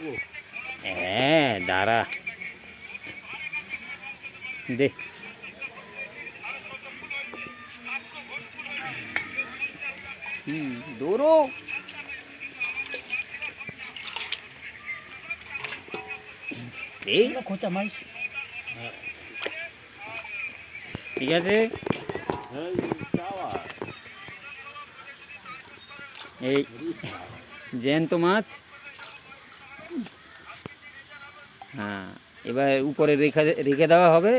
করব হ্যাঁ দাঁড়া দে হুম দৌড়ো এই খোঁচা মাইস ঠিক আছে হ্যাঁ চাওয়া এই জ্যান্ত মাছ হ্যাঁ এবার উপরে রেখে রেখে দেওয়া হবে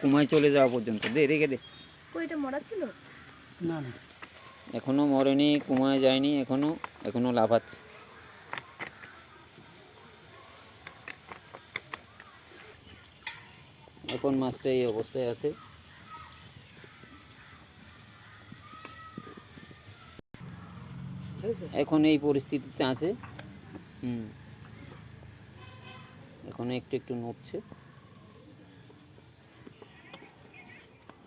কুমায় চলে যাওয়া পর্যন্ত। দে রেখে দে। কই এটা মরা ছিল? না না। এখনও মরেনি কুমায় যায়নি এখনও এখনও লাফাচ্ছে। এখন মাছটা এই অবস্থায় আছে। এখন এই পরিস্থিতিতে আছে। হুম। এখন একটু একটু নড়ছে।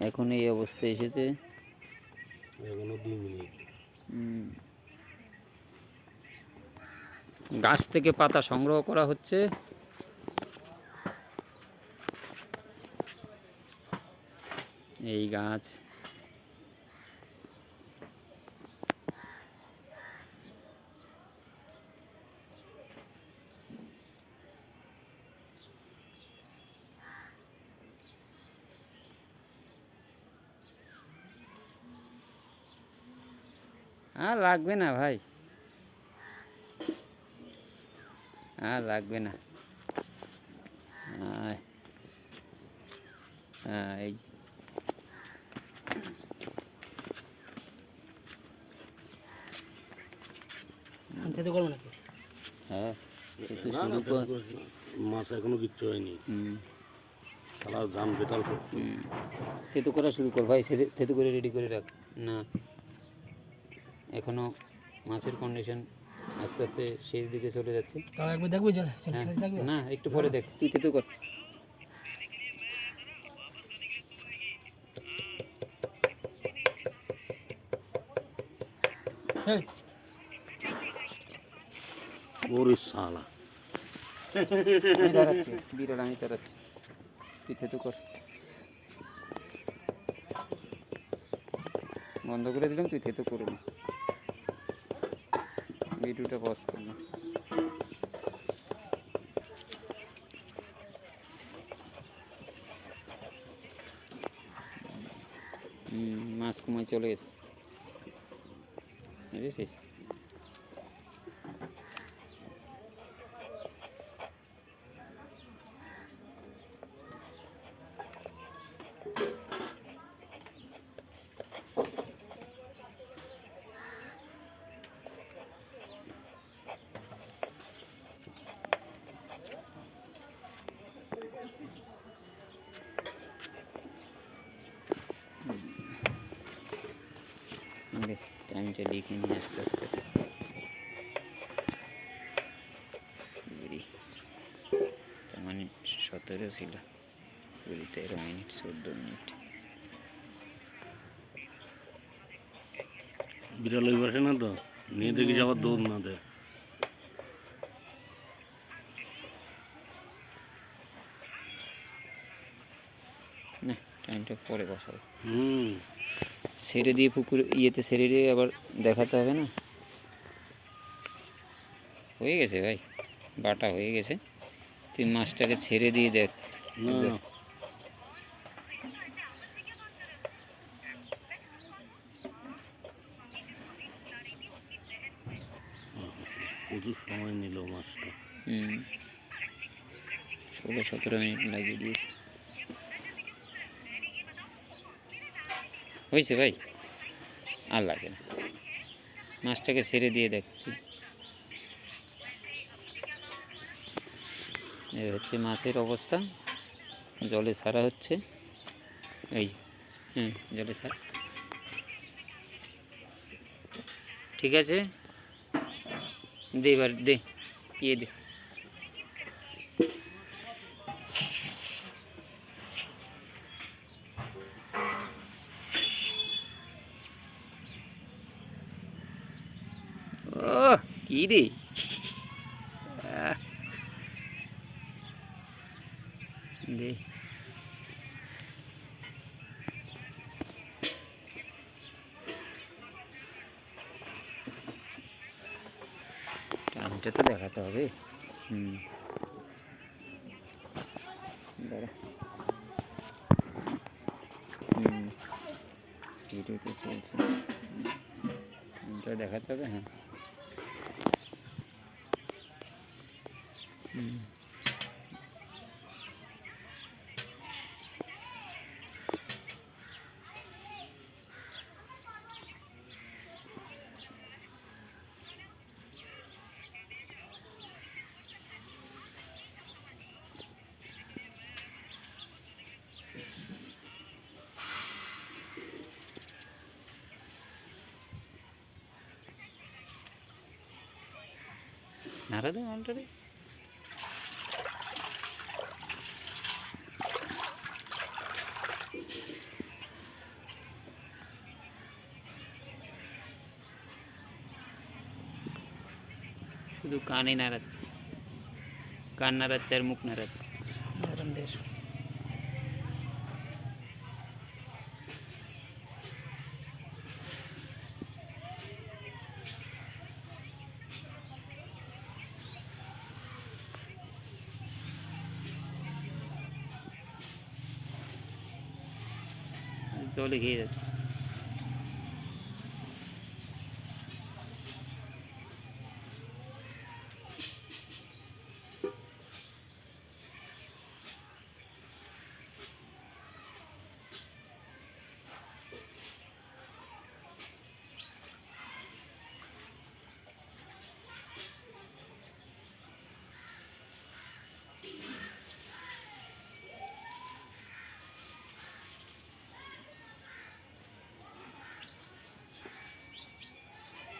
এখন এই অবস্থায় এসেছে। এখনও দুই মিনিট। গাছ থেকে পাতা সংগ্রহ করা হচ্ছে। এই গাছ। আর লাগবে না ভাই। আর লাগবে না। হ্যাঁ এই খেতে করব নাকি? হ্যাঁ। মাছ এখনও কিচ্ছু হয়নি। ধান বেতাল করছে। হুম। থেতু করা শুরু কর ভাই সেতু- থেতু করে রেডি করে রাখ। না। এখনও মাছের কন্ডিশন আস্তে আস্তে শেষ দিকে চলে যাচ্ছে। তাও একবার দেখব চল চল হ্যাঁ, চল, দেখব না একটু পরে দেখ তুই থেতু কর। এই, ওরে শালা। আমি দাঁড়াচ্ছি বিড়াল আমি দাঁড়াচ্ছি তুই থেতু কর। বন্ধ করে দিলাম তুই থেতু করে নে। ভিডিওটা পজ করলাম মাছ কমায় চলে গেছে। বুঝেছিস ওকে টাইমটা লিখে নিয়ে আস্তে আস্তে তার মানে সতেরো ছিল কুড়ি তেরো মিনিট চোদ্দ মিনিট বিড়াল ওই বসে না তো নিয়ে দেখি যাবার দৌড় না দেয় না টাইমটা পরে বসাবো হুম ছেড়ে দিয়ে পুকুর ইয়েতে ছেড়ে দিয়ে আবার দেখাতে হবে না? হয়ে গেছে ভাই বাটা হয়ে গেছে। তুই মাছটাকে ছেড়ে দিয়ে দেখ প্রচুর সময় নিল মাছটা। হুম। ষোলো সতেরো মিনিট লাগিয়ে দিয়েছে। হয়েছে ভাই? আর লাগে না। মাছটাকে ছেড়ে দিয়ে দেখ তুই। এই হচ্ছে মাছের অবস্থা। জলে সারা হচ্ছে। এই, হুম, জলে সারা। ঠিক আছে? দে এবার দে ইয়ে দে। কি রে দে। টানটা তো দেখাতে হবে। হুম। দাঁড়া। হুম। ভিডিও তো চলছে। টানটা দেখাতে হবে হ্যাঁ। হুম নাড়া শুধু কানে নাড়াচ্ছে কান নাড়াচ্ছে আর মুখ নাড়াচ্ছে জলে খেয়ে যাচ্ছে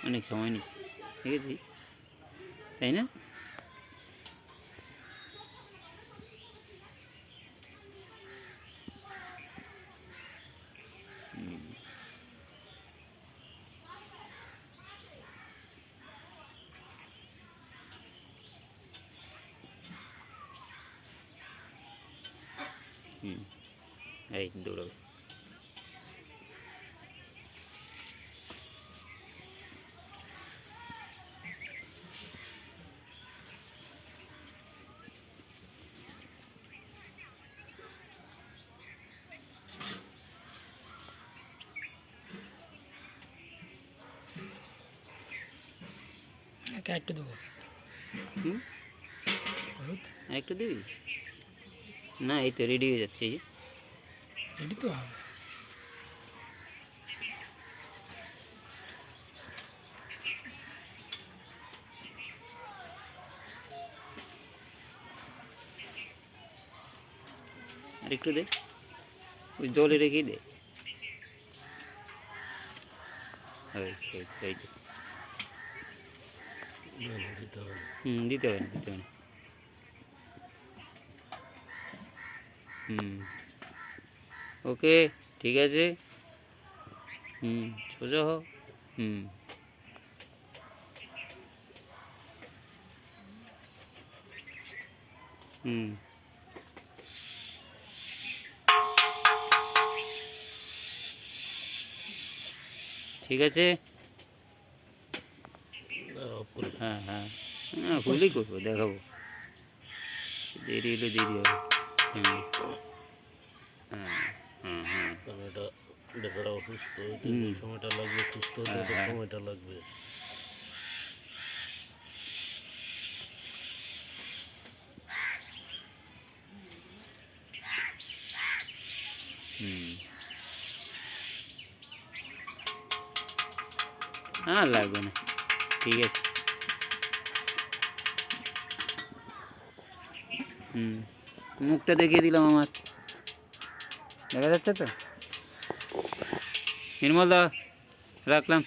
অনেক সময় নিচ্ছে। দেখেছিস? তাই না। হুম। এই দৌড়াবে। একটু দেবো? হুম? হলুদ? একটু দিবি? না এই তো রেডি হয়ে যাচ্ছে এই রেডি তো হবে। আর একটু দে। ওই জলে রেখেই দে। ওই, দিতে হুম, দিতে হবে দিতে হবে হুম, ওকে, ঠিক আছে। হুম, সোজা হো হুম। হুম। ঠিক আছে? হ্যাঁ হ্যাঁ। হ্যাঁ করব দেখাবো। দেরি হলে দেরি হবে। হুম হ্যাঁ হ্যাঁ হ্যাঁ। এটা বেচারা অসুস্থ সময়টা লাগবে সুস্থ হতে হ্যাঁ, তো হ্যাঁ। সময়টা লাগবে। হুম। হ্যাঁ লাগবে না। ঠিক আছে। হুম। মুখটা দেখিয়ে দিলাম আমার। দেখা যাচ্ছে তো? নির্মল দা রাখলাম।